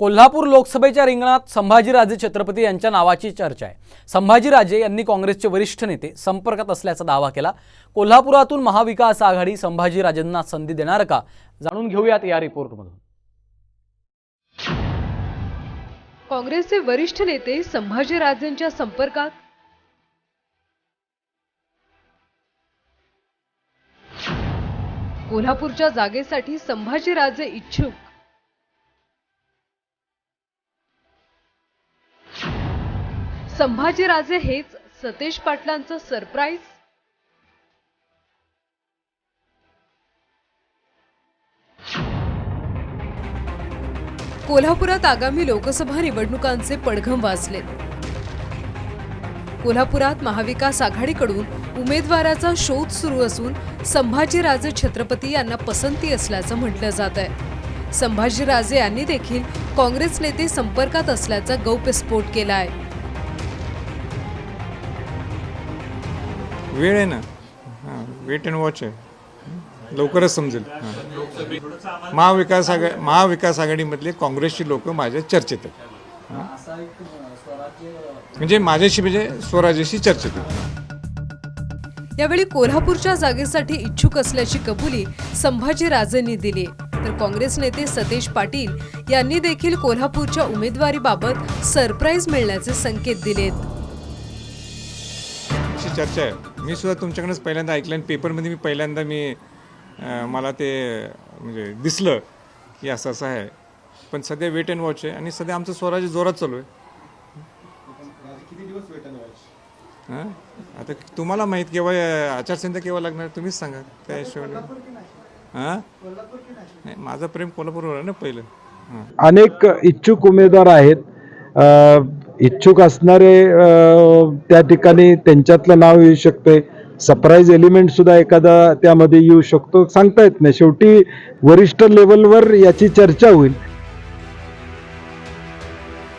कोल्हापूर लोकसभेच्या रिंगणात संभाजीराजे छत्रपती यांच्या नावाची चर्चा आहे. संभाजीराजे यांनी काँग्रेसचे वरिष्ठ नेते संपर्कात असल्याचा दावा केला. कोल्हापुरातून महाविकास आघाडी संभाजीराजेंना संधी देणार का? जाणून घेऊयात या रिपोर्टमधून. काँग्रेसचे वरिष्ठ नेते संभाजीराजेंच्या संपर्कात? कोल्हापूरच्या जागेसाठी संभाजीराजे इच्छुक? संभाजीराजे हेच सतेज पाटलांचं सरप्राईज कोल्हापुरात आगामी लोकसभा निवडणुकांचे पडघम वाजले. कोल्हापुरात महाविकास आघाडीकडून उमेदवाराचा शोध सुरू असून संभाजीराजे छत्रपती यांना पसंती असल्याचं म्हटलं जात आहे संभाजीराजे यांनी देखील काँग्रेस नेते संपर्कात असल्याचा गौप्यस्फोट केला आहे वेळ आहे ना? हां वेट अँड वॉच आहे. लवकरच समजेल. हां. महाविकास आघा महाविकास आघाडीमधले काँग्रेसची लोक माझ्या चर्चेत आहेत. म्हणजे माझ्याशी म्हणजे स्वराज्याशी चर्चेत यावेळी कोल्हापूरच्या जागेसाठी इच्छुक असल्याची कबुली संभाजीराजेंनी दिली तर काँग्रेस नेते सतेज पाटील यांनी देखील कोल्हापूरच्या उमेदवारीबाबत सरप्राईज मिळण्याचे संकेत दिलेत. चर्चा आहे. मी सुद्धा तुमच्याकडनंच पहिल्यांदा ऐकलं आणि पेपरमध्ये मी पहिल्यांदा मी मला ते म्हणजे दिसलं की असं असं आहे. पण सध्या वेट अँड वॉच आहे आणि सध्या आमचं स्वराज्य जोरात चालू आहे. हां? आता तुम्हाला माहीत केव्हा आचारसंहिता केव्हा लागणार तुम्हीच सांगा. त्या हिशोबाने. हां? नाही? माझं प्रेम कोल्हापूरवर आहे ना पहिलं. हां. अनेक इच्छुक उमेदवार आहेत. इच्छुक असणारे त्या ठिकाणी त्यांच्यातलं नाव येऊ शकते. सरप्राईज एलिमेंट सुद्धा एखादा त्यामध्ये येऊ शकतो. सांगता येत नाही. शेवटी वरिष्ठ लेवलवर याची चर्चा होईल.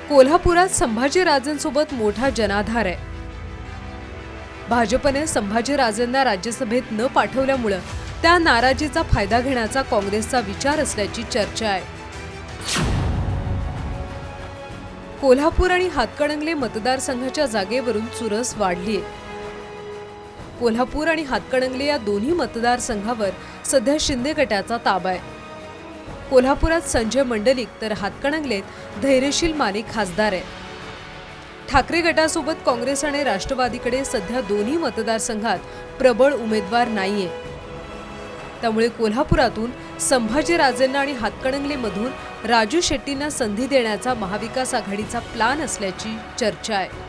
कोल्हापुरात संभाजीराजेंसोबत मोठा जनाधार आहे. भाजपने संभाजीराजेंना राज्यसभेत न पाठवल्यामुळं त्या नाराजीचा फायदा घेण्याचा काँग्रेसचा विचार असल्याची चर्चा आहे. कोल्हापूर आणि हातकणंगले मतदारसंघाच्या जागेवरून चुरस वाढली आहे कोल्हापूर आणि हातकणंगले या दोन्ही मतदारसंघावर सध्या शिंदे गटाचा ताबा आहे. कोल्हापुरात संजय मंडलिक तर हातकणंगलेत धैर्यशील माने खासदार आहे ठाकरे गटासोबत काँग्रेस आणि राष्ट्रवादीकडे सध्या दोन्ही मतदारसंघात प्रबळ उमेदवार नाहीये. त्यामुळे कोल्हापुरातून संभाजीराजेंना आणि हातकणंगलेमधून राजू शेट्टींना संधी देण्याचा महाविकास आघाडीचा प्लान असल्याची चर्चा आहे.